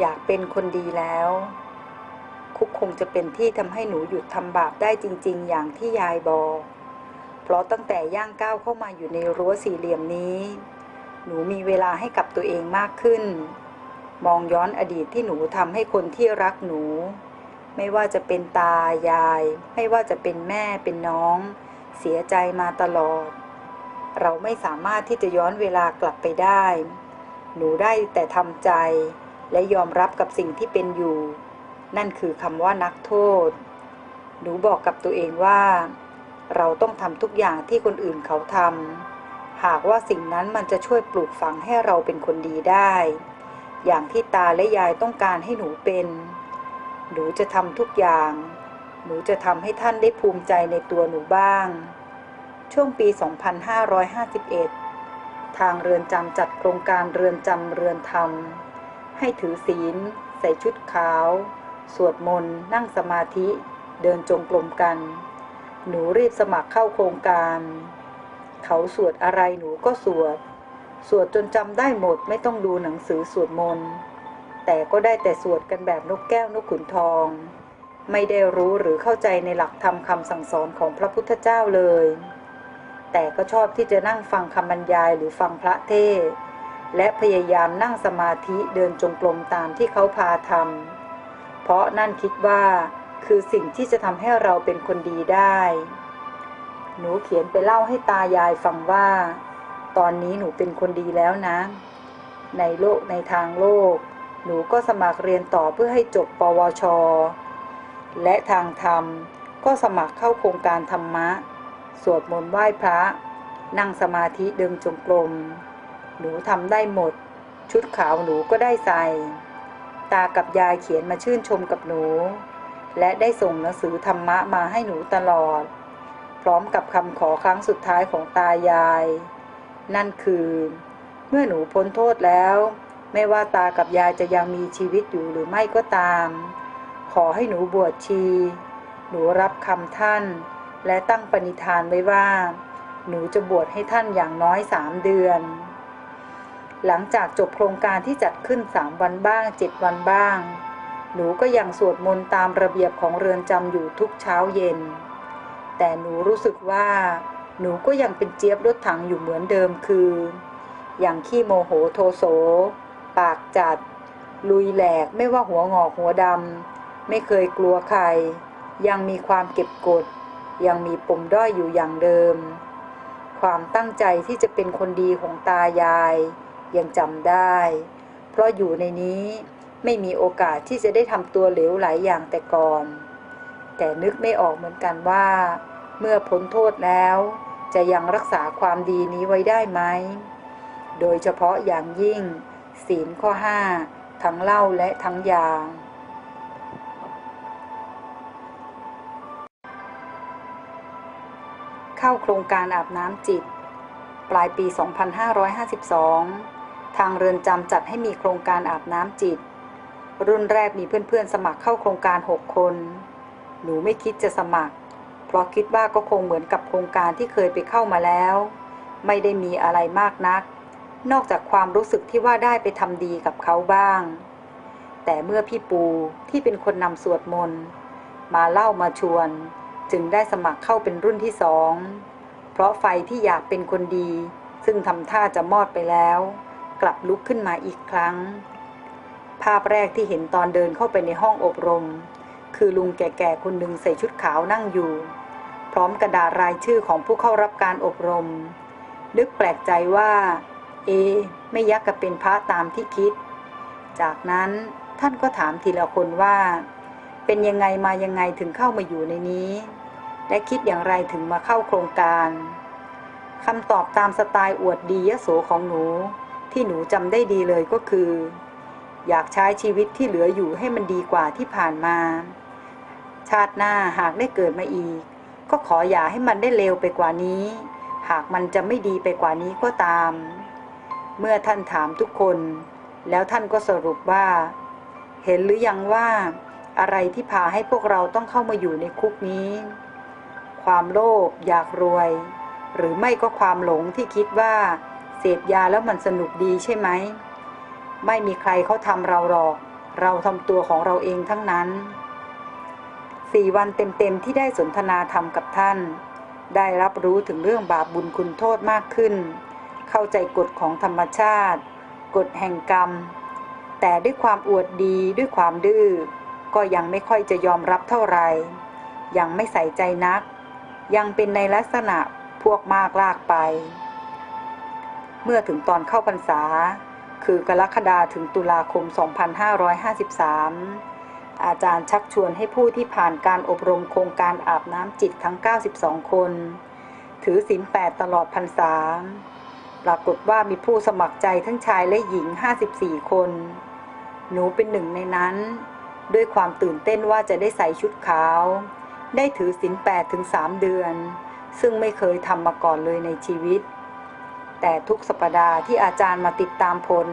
อยากเป็นคนดีแล้ว คุกคงจะเป็นที่ทำให้หนูหยุดทำบาปได้จริง ๆ อย่างที่ยายบอก เพราะตั้งแต่ย่างก้าวเข้ามาอยู่ในรั้วสี่เหลี่ยมนี้ หนูมีเวลาให้กับตัวเองมากขึ้น มองย้อนอดีตที่หนูทำให้คนที่รักหนู ไม่ว่าจะเป็นตายาย ไม่ว่าจะเป็นแม่เป็นน้อง เสียใจมาตลอด เราไม่สามารถที่จะย้อนเวลากลับไปได้ หนูได้แต่ทำใจ และยอมรับกับสิ่งที่เป็นอยู่ นั่นคือคำว่านักโทษ หนูบอกกับตัวเองว่า เราต้องทำทุกอย่างที่คนอื่นเขาทำหากว่าสิ่งนั้นมันจะช่วยปลูกฝังให้เราเป็นคนดีได้ อย่างที่ตาและยายต้องการให้หนูเป็น หนูจะทำทุกอย่าง หนูจะทำให้ท่านได้ภูมิใจในตัวหนูบ้าง ช่วงปี 2551 ทางเรือนจำจัดโครงการเรือนจำเรือนธรรม ให้ถือศีล ใส่ชุดขาว สวดมนต์ นั่งสมาธิ เดินจงกรมกัน หนูรีบสมัครเข้าโครงการ เขาสวดอะไรหนูก็สวด สวดจนจำได้หมดไม่ต้องดูหนังสือสวดมนต์ แต่ก็ได้แต่สวดกันแบบนกแก้วนกขุนทอง ไม่ได้รู้หรือเข้าใจในหลักธรรมคำสั่งสอนของพระพุทธเจ้าเลย แต่ก็ชอบที่จะนั่งฟังคำบรรยายหรือฟังพระเทศ และพยายามนั่งสมาธิเดินจงกรมตามที่เขาพาทำเพราะนั่นคิดว่าคือสิ่งที่จะทำให้เราเป็นคนดีได้ หนูเขียนไปเล่าให้ตายายฟังว่า ตอนนี้หนูเป็นคนดีแล้วนะ ในโลกในทางโลก หนูก็สมัครเรียนต่อเพื่อให้จบปวช และทางธรรมก็สมัครเข้าโครงการธรรมะ สวดมนต์ไหว้พระ นั่งสมาธิเดินจงกรม หนูทำได้หมด ชุดขาวหนูก็ได้ใส่ ตากับยายเขียนมาชื่นชมกับหนู และได้ส่งหนังสือธรรมะมาให้หนูตลอด พร้อมกับคำขอครั้งสุดท้ายของตายาย นั่นคือ เมื่อหนูพ้นโทษแล้ว ไม่ว่าตากับยายจะยังมีชีวิตอยู่หรือไม่ก็ตาม ขอให้หนูบวชชี หนูรับคำท่าน และตั้งปณิธานไว้ว่าหนูจะบวชให้ท่านอย่างน้อยสามเดือน หลังจากจบโครงการที่จัดขึ้นสามวันบ้างเจ็ดวันบ้าง หนูก็ยังสวดมนต์ตามระเบียบของเรือนจำอยู่ทุกเช้าเย็น แต่หนูรู้สึกว่า หนูก็ยังเป็นเจี๊ยบรถถังอยู่เหมือนเดิมคือ อย่างขี้โมโหโทโส ปากจัด ลุยแหลกไม่ว่าหัวงอกหัวดำไม่เคยกลัวใคร ยังมีความเก็บกด ยังมีปมด้อยอยู่อย่างเดิม ความตั้งใจที่จะเป็นคนดีของตายาย ยังจำได้ เพราะอยู่ในนี้ไม่มีโอกาสที่จะได้ทำตัวเหลวไหลายอย่างแต่ก่อน แต่นึกไม่ออกเหมือนกันว่า เมื่อพ้นโทษแล้ว จะยังรักษาความดีนี้ไว้ได้ไหม โดยเฉพาะอย่างยิ่ง ศีลข้อห้าทั้งเหล้าและทั้งยาเข้าโครงการอาบน้ำจิต ปลายปี 2552 ทางเรือนจำจัดให้มีโครงการอาบน้ำจิต รุ่นแรกมีเพื่อนๆ สมัครเข้าโครงการ 6 คน หนูไม่คิดจะสมัคร เพราะคิดว่าก็คงเหมือนกับโครงการที่เคยไปเข้ามาแล้ว ไม่ได้มีอะไรมากนัก นอกจากความรู้สึกที่ว่าได้ไปทำดีกับเขาบ้าง แต่เมื่อพี่ปูที่เป็นคนนำสวดมนต์มาเล่ามาชวน จึงได้สมัครเข้าเป็นรุ่นที่สอง เพราะไฟที่อยากเป็นคนดี ซึ่งทำท่าจะมอดไปแล้ว กลับลุกขึ้นมาอีกครั้ง ภาพแรกที่เห็นตอนเดินเข้าไปในห้องอบรม คือลุงแก่ๆคนหนึ่งใส่ชุดขาวนั่งอยู่ พร้อมกระดาษรายชื่อของผู้เข้ารับการอบรม นึกแปลกใจว่า เอ ไม่ยักกับเป็นพระตามที่คิด จากนั้นท่านก็ถามทีละคนว่า เป็นยังไงมายังไงถึงเข้ามาอยู่ในนี้ และคิดอย่างไรถึงมาเข้าโครงการคำตอบตามสไตล์อวดดียโสของหนู ที่หนูจำได้ดีเลยก็คือ อยากใช้ชีวิตที่เหลืออยู่ให้มันดีกว่าที่ผ่านมา ชาติหน้าหากได้เกิดมาอีก ก็ขออย่าให้มันได้เลวไปกว่านี้ หากมันจะไม่ดีไปกว่านี้ก็ตาม เมื่อท่านถามทุกคน แล้วท่านก็สรุปว่า เห็นหรือยังว่าอะไรที่พาให้พวกเราต้องเข้ามาอยู่ในคุกนี้ ความโลภอยากรวย หรือไม่ก็ความหลงที่คิดว่า เสพยาแล้วมันสนุกดีใช่ไหม ไม่มีใครเขาทำเราหรอก เราทำตัวของเราเองทั้งนั้นสี่วันเต็มๆที่ได้สนทนาธรรมกับท่าน ได้รับรู้ถึงเรื่องบาปบุญคุณโทษมากขึ้น เข้าใจกฎของธรรมชาติ กฎแห่งกรรม แต่ด้วยความอวดดีด้วยความดื้อ ก็ยังไม่ค่อยจะยอมรับเท่าไหร่ ยังไม่ใส่ใจนัก ยังเป็นในลักษณะพวกมากลากไป เมื่อถึงตอนเข้าพรรษา คือกรกฎาถึงตุลาคม 2553 อาจารย์ชักชวนให้ผู้ที่ผ่านการอบรมโครงการอาบน้ำจิตทั้ง 92 คน ถือศีล8ตลอดพรรษา ปรากฏว่ามีผู้สมัครใจทั้งชายและหญิง 54 คน หนูเป็นหนึ่งในนั้น ด้วยความตื่นเต้นว่าจะได้ใส่ชุดขาว ได้ถือศีล8ถึง 3 เดือน ซึ่งไม่เคยทำมาก่อนเลยในชีวิต แต่ทุกสัปดาห์ที่อาจารย์มาติดตามผล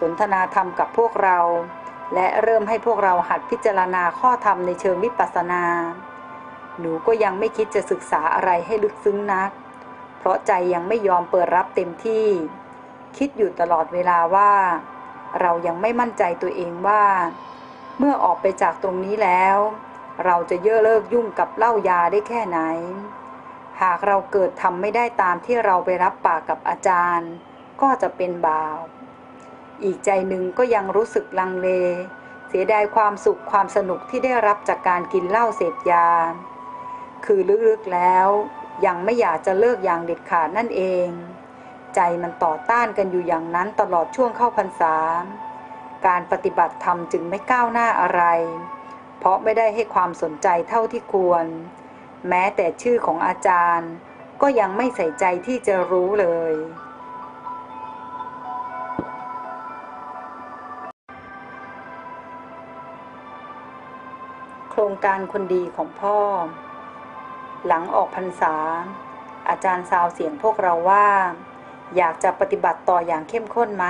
สนทนาธรรมกับพวกเรา และเริ่มให้พวกเราหัดพิจารณาข้อธรรมในเชิงวิปัสสนา หนูก็ยังไม่คิดจะศึกษาอะไรให้ลึกซึ้งนัก เพราะใจยังไม่ยอมเปิดรับเต็มที่ คิดอยู่ตลอดเวลาว่า เรายังไม่มั่นใจตัวเองว่า เมื่อออกไปจากตรงนี้แล้ว เราจะเย่อเลิกยุ่งกับเหล้ายาได้แค่ไหน หากเราเกิดทำไม่ได้ตามที่เราไปรับปากกับอาจารย์ ก็จะเป็นบาป อีกใจหนึ่งก็ยังรู้สึกลังเล เสียดายความสุขความสนุกที่ได้รับจากการกินเหล้าเสพยา คือลึกๆแล้วยังไม่อยากจะเลิกอย่างเด็ดขาดนั่นเอง ใจมันต่อต้านกันอยู่อย่างนั้นตลอดช่วงเข้าพรรษา การปฏิบัติธรรมจึงไม่ก้าวหน้าอะไร เพราะไม่ได้ให้ความสนใจเท่าที่ควร แม้แต่ชื่อของอาจารย์ ก็ยังไม่ใส่ใจที่จะรู้เลย โครงการคนดีของพ่อ หลังออกพรรษา อาจารย์ซาวเสียงพวกเราว่า อยากจะปฏิบัติต่ออย่างเข้มข้นไหม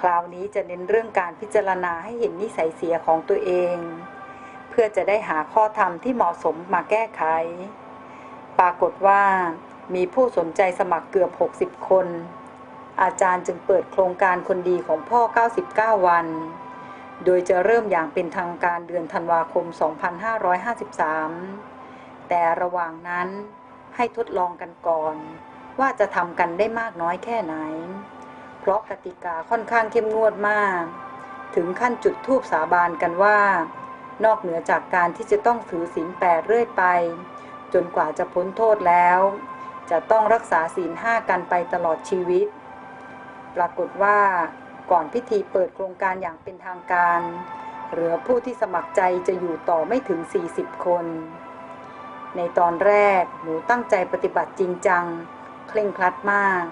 คราวนี้จะเน้นเรื่องการพิจารณาให้เห็นนิสัยเสียของตัวเอง เพื่อจะได้หาข้อธรรมที่เหมาะสมมาแก้ไข ปรากฏว่ามีผู้สนใจสมัครเกือบ 60 คน อาจารย์จึงเปิดโครงการคนดีของพ่อ 99 วัน โดยจะเริ่มอย่างเป็นทางการเดือนธันวาคม 2553 แต่ระหว่างนั้นให้ทดลองกันก่อน ว่าจะทำกันได้มากน้อยแค่ไหน เพราะกติกาค่อนข้างเข้มงวดมาก ถึงขั้นจุดทูบสาบานกันว่า นอกเหนือจากการที่จะต้องถือศีลแปดเรื่อยไป จนกว่าจะพ้นโทษแล้ว จะต้องรักษาศีลห้ากันไปตลอดชีวิต ปรากฏว่าก่อนพิธีเปิดโครงการอย่างเป็นทางการเหลือผู้ที่สมัครใจจะอยู่ต่อไม่ถึง 40 คน ในตอนแรกหนูตั้งใจปฏิบัติจริงจัง เคร่งครัดมาก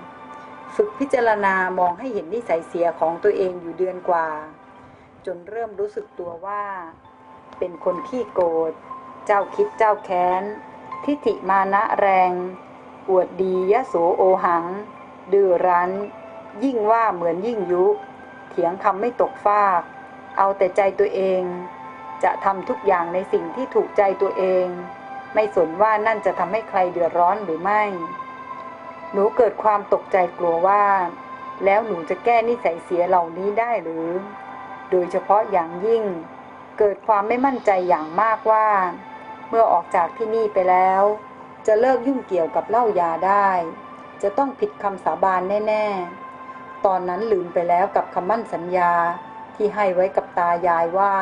ฝึกพิจารณามองให้เห็นนิสัยเสียของตัวเองอยู่เดือนกว่า จนเริ่มรู้สึกตัวว่า เป็นคนขี้โกรธ เจ้าคิดเจ้าแค้น ทิฐิมานะแรง อวดดียะโสโอหัง ดื้อรั้น ยิ่งว่าเหมือนยิ่งยุ เถียงคำไม่ตกฟาก เอาแต่ใจตัวเอง จะทำทุกอย่างในสิ่งที่ถูกใจตัวเอง ไม่สนว่านั่นจะทำให้ใครเดือดร้อนหรือไม่ หนูเกิดความตกใจกลัวว่า แล้วหนูจะแก้นิสัยเสียเหล่านี้ได้หรือ โดยเฉพาะอย่างยิ่ง เกิดความไม่มั่นใจอย่างมากว่า เมื่อออกจากที่นี่ไปแล้ว จะเลิกยุ่งเกี่ยวกับเหล้ายาได้ จะต้องผิดคำสาบานแน่ ๆ ตอนนั้นลืมไปแล้วกับคำมั่นสัญญาที่ให้ไว้กับตายายว่า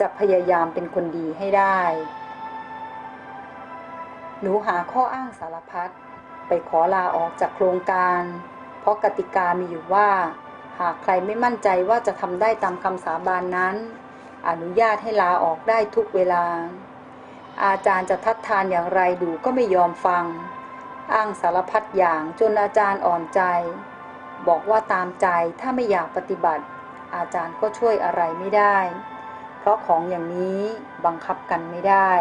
จะพยายามเป็นคนดีให้ได้ หนูหาข้ออ้างสารพัดไปขอลาออกจากโครงการ เพราะกติกามีอยู่ว่า หากใครไม่มั่นใจว่าจะทำได้ตามคำสาบานนั้น อนุญาตให้ลาออกได้ทุกเวลา อาจารย์จะทัดทานอย่างไรดูก็ไม่ยอมฟัง อ้างสารพัดอย่างจนอาจารย์อ่อนใจ บอกว่าตามใจถ้าไม่อยากปฏิบัติ อาจารย์ก็ช่วยอะไรไม่ได้ เพราะของอย่างนี้บังคับกันไม่ได้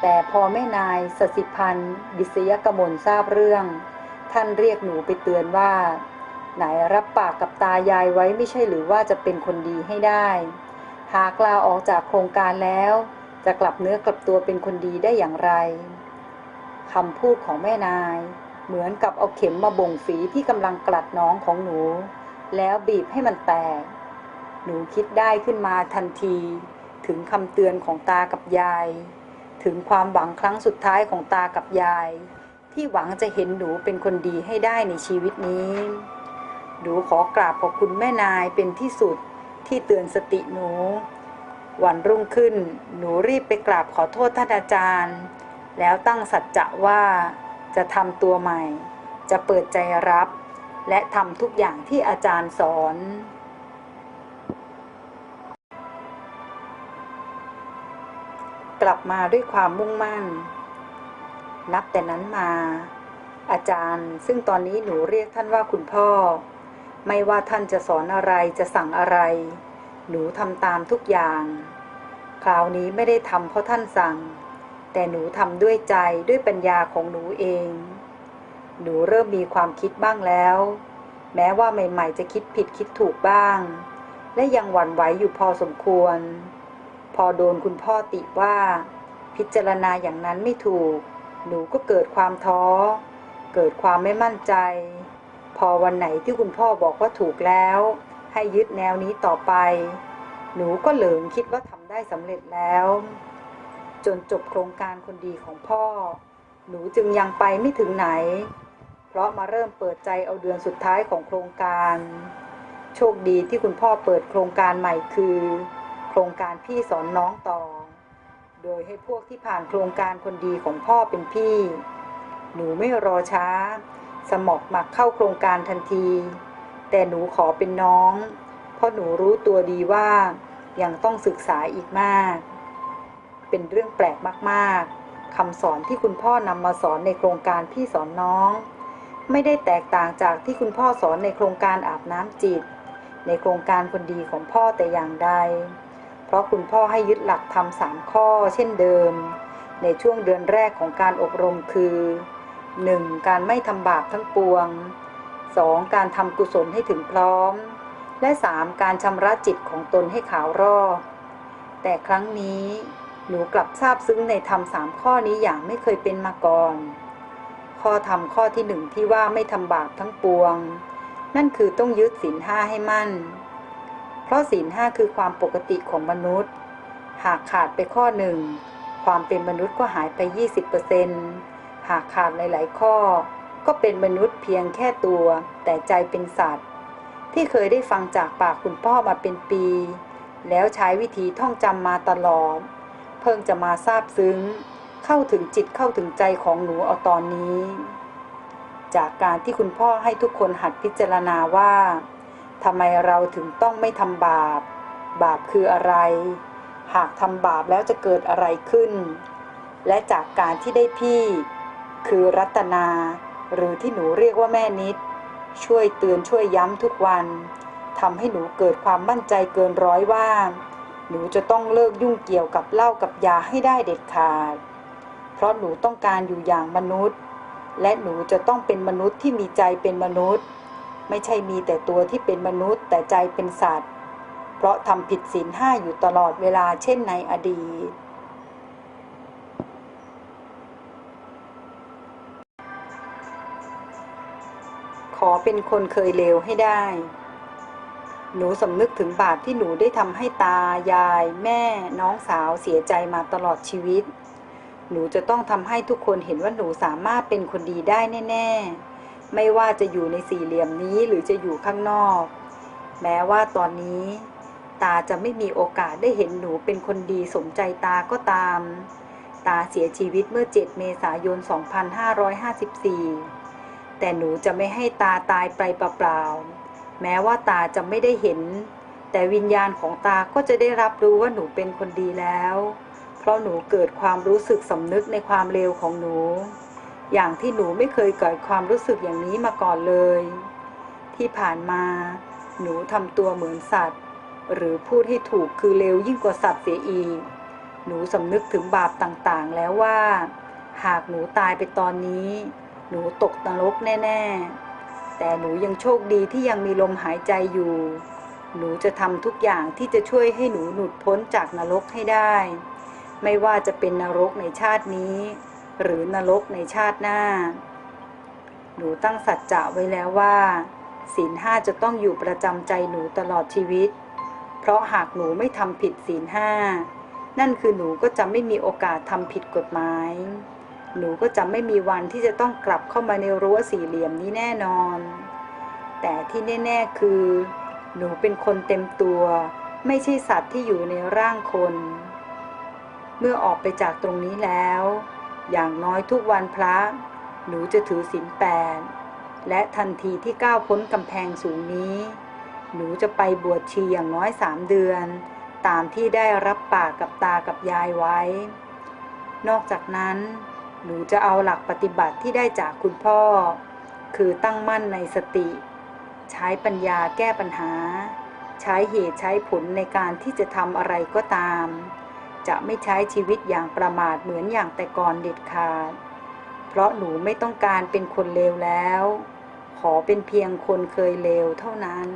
แต่พอแม่นายสสิพันธ์ดิษยกมลทราบเรื่อง ท่านเรียกหนูไปเตือนว่า ไหนรับปากกับตายายไว้ไม่ใช่หรือว่าจะเป็นคนดีให้ได้ หากลาออกจากโครงการแล้ว จะกลับเนื้อกลับตัวเป็นคนดีได้อย่างไรคำพูดของแม่นาย เหมือนกับเอาเข็มมาบ่งฝีที่กำลังกลัดน้องของหนู แล้วบีบให้มันแตก หนูคิดได้ขึ้นมาทันที ถึงคำเตือนของตากับยาย ถึงความหวังครั้งสุดท้ายของตากับยาย ที่หวังจะเห็นหนูเป็นคนดีให้ได้ในชีวิตนี้ หนูขอกราบขอบคุณแม่นายเป็นที่สุดที่เตือนสติหนู วันรุ่งขึ้น หนูรีบไปกราบขอโทษท่านอาจารย์ แล้วตั้งสัจจะว่าจะทำตัวใหม่ จะเปิดใจรับ และทำทุกอย่างที่อาจารย์สอน กลับมาด้วยความมุ่งมั่น นับแต่นั้นมาอาจารย์ซึ่งตอนนี้หนูเรียกท่านว่าคุณพ่อ ไม่ว่าท่านจะสอนอะไรจะสั่งอะไร หนูทำตามทุกอย่าง คราวนี้ไม่ได้ทำเพราะท่านสั่ง แต่หนูทำด้วยใจด้วยปัญญาของหนูเอง หนูเริ่มมีความคิดบ้างแล้ว แม้ว่าใหม่ ๆ จะคิดผิดคิดถูกบ้าง และยังหวั่นไหวอยู่พอสมควร พอโดนคุณพ่อติว่า พิจารณาอย่างนั้นไม่ถูก หนูก็เกิดความท้อ เกิดความไม่มั่นใจ พอวันไหนที่คุณพ่อบอกว่าถูกแล้ว ให้ยึดแนวนี้ต่อไป หนูก็เหลิงคิดว่าทำได้สำเร็จแล้ว จนจบโครงการคนดีของพ่อ หนูจึงยังไปไม่ถึงไหน เพราะมาเริ่มเปิดใจเอาเดือนสุดท้ายของโครงการ โชคดีที่คุณพ่อเปิดโครงการใหม่คือ โครงการพี่สอนน้องต่อ โดยให้พวกที่ผ่านโครงการคนดีของพ่อเป็นพี่ หนูไม่รอช้า สมอกมักเข้าโครงการทันที แต่หนูขอเป็นน้อง เพราะหนูรู้ตัวดีว่ายังต้องศึกษาอีกมาก เป็นเรื่องแปลกมากๆคำสอนที่คุณพ่อนำมาสอนในโครงการพี่สอนน้อง ไม่ได้แตกต่างจากที่คุณพ่อสอนในโครงการอาบน้ำจิต ในโครงการคนดีของพ่อแต่อย่างใด เพราะคุณพ่อให้ยึดหลักทำสามข้อ เช่นเดิม ในช่วงเดือนแรกของการอบรมคือ 1. การไม่ทำบาปทั้งปวง 2. การทำกุศลให้ถึงพร้อม และ 3. การชำระจิตของตนให้ขาวรอบแต่ครั้งนี้หนูกลับทราบซึ้งในธรรมสามข้อนี้อย่างไม่เคยเป็นมาก่อน ข้อธรรมข้อที่หนึ่งที่ว่าไม่ทำบาปทั้งปวง นั่นคือต้องยึดศีลห้าให้มั่น เพราะศีลห้าคือความปกติของมนุษย์ หากขาดไปข้อหนึ่ง ความเป็นมนุษย์ก็หายไป 20% หากขาดหลาย ๆ ข้อ ก็เป็นมนุษย์เพียงแค่ตัว แต่ใจเป็นสัตว์ ที่เคยได้ฟังจากปากคุณพ่อมาเป็นปี แล้วใช้วิธีท่องจำมาตลอด เพิ่งจะมาทราบซึ้ง เข้าถึงจิตเข้าถึงใจของหนูเอาตอนนี้ จากการที่คุณพ่อให้ทุกคนหัดพิจารณาว่าทำไมเราถึงต้องไม่ทำบาป บาปคืออะไร หากทำบาปแล้วจะเกิดอะไรขึ้น และจากการที่ได้พี่ คือรัตนา หรือที่หนูเรียกว่าแม่นิด ช่วยเตือนช่วยย้ำทุกวันทำให้หนูเกิดความมั่นใจเกินร้อยว่า หนูจะต้องเลิกยุ่งเกี่ยวกับเหล้ากับยาให้ได้เด็ดขาด เพราะหนูต้องการอยู่อย่างมนุษย์ และหนูจะต้องเป็นมนุษย์ที่มีใจเป็นมนุษย์ ไม่ใช่มีแต่ตัวที่เป็นมนุษย์แต่ใจเป็นสัตว์ เพราะทำผิดศีลห้าอยู่ตลอดเวลาเช่นในอดีต เป็นคนเคยเลวให้ได้ หนูสำนึกถึงบาปที่หนูได้ทำให้ตายาย แม่น้องสาวเสียใจมาตลอดชีวิต หนูจะต้องทำให้ทุกคนเห็นว่าหนูสามารถเป็นคนดีได้แน่ ๆ ไม่ว่าจะอยู่ในสี่เหลี่ยมนี้หรือจะอยู่ข้างนอก แม้ว่าตอนนี้ ตาจะไม่มีโอกาสได้เห็นหนูเป็นคนดีสมใจตาก็ตาม ตาเสียชีวิตเมื่อ 7 เมษายน 2554 แต่หนูจะไม่ให้ตาตายไปเปล่าๆ แม้ว่าตาจะไม่ได้เห็น แต่วิญญาณของตาก็จะได้รับรู้ว่าหนูเป็นคนดีแล้ว เพราะหนูเกิดความรู้สึกสำนึกในความเลวของหนู อย่างที่หนูไม่เคยเกิดความรู้สึกอย่างนี้มาก่อนเลย ที่ผ่านมา หนูทำตัวเหมือนสัตว์ หรือพูดให้ถูกคือเลวยิ่งกว่าสัตว์เสียอีก หนูสำนึกถึงบาปต่างๆแล้วว่า หากหนูตายไปตอนนี้ หนูตกนรกแน่ๆ แต่หนูยังโชคดีที่ยังมีลมหายใจอยู่ หนูจะทำทุกอย่างที่จะช่วยให้หนูหนุดพ้นจากนรกให้ได้ ไม่ว่าจะเป็นนรกในชาตินี้ หรือนรกในชาติหน้า หนูตั้งสัจจะไว้แล้วว่าศีลห้าจะต้องอยู่ประจำใจหนูตลอดชีวิต เพเพราะหากหนูไม่ทำผิดศีลห้า นั่นคือหนูก็จะไม่มีโอกาสทำผิดกฎหมาย หนูก็จะไม่มีวันที่จะต้องกลับเข้ามาในรั้วสี่เหลี่ยมนี้แน่นอน แต่ที่แน่ ๆ คือ หนูเป็นคนเต็มตัว ไม่ใช่สัตว์ที่อยู่ในร่างคน เมื่อออกไปจากตรงนี้แล้ว อย่างน้อยทุกวันพระ หนูจะถือศีลแปด และทันทีที่ก้าวพ้นกำแพงสูงนี้ หนูจะไปบวชชีอย่างน้อยสามเดือน ตามที่ได้รับปากกับตากับยายไว้ นอกจากนั้น หนูจะเอาหลักปฏิบัติที่ได้จากคุณพ่อ คือตั้งมั่นในสติ ใช้ปัญญาแก้ปัญหา ใช้เหตุใช้ผลในการที่จะทำอะไรก็ตาม จะไม่ใช้ชีวิตอย่างประมาทเหมือนอย่างแต่ก่อนเด็ดขาด เพราะหนูไม่ต้องการเป็นคนเลวแล้ว ขอเป็นเพียงคนเคยเลวเท่านั้น